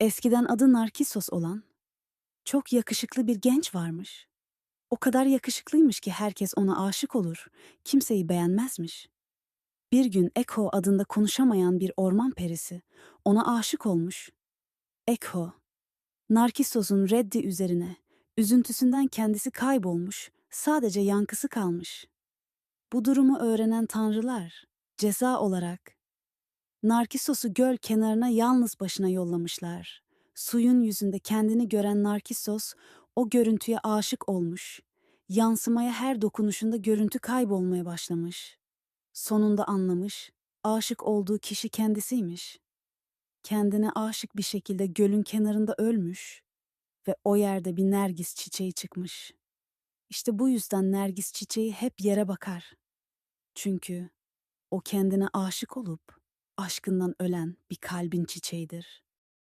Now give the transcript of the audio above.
Eskiden adı Narkisos olan, çok yakışıklı bir genç varmış. O kadar yakışıklıymış ki herkes ona aşık olur, kimseyi beğenmezmiş. Bir gün Ekho adında konuşamayan bir orman perisi ona aşık olmuş. Ekho, Narkissos'un reddi üzerine, üzüntüsünden kendisi kaybolmuş, sadece yankısı kalmış. Bu durumu öğrenen tanrılar, ceza olarak, Narkissos'u göl kenarına yalnız başına yollamışlar. Suyun yüzünde kendini gören Narkissos, o görüntüye aşık olmuş. Yansımaya her dokunuşunda görüntü kaybolmaya başlamış. Sonunda anlamış, aşık olduğu kişi kendisiymiş. Kendine aşık bir şekilde gölün kenarında ölmüş ve o yerde bir nergis çiçeği çıkmış. İşte bu yüzden nergis çiçeği hep yere bakar. Çünkü o kendine aşık olup aşkından ölen bir kalbin çiçeğidir.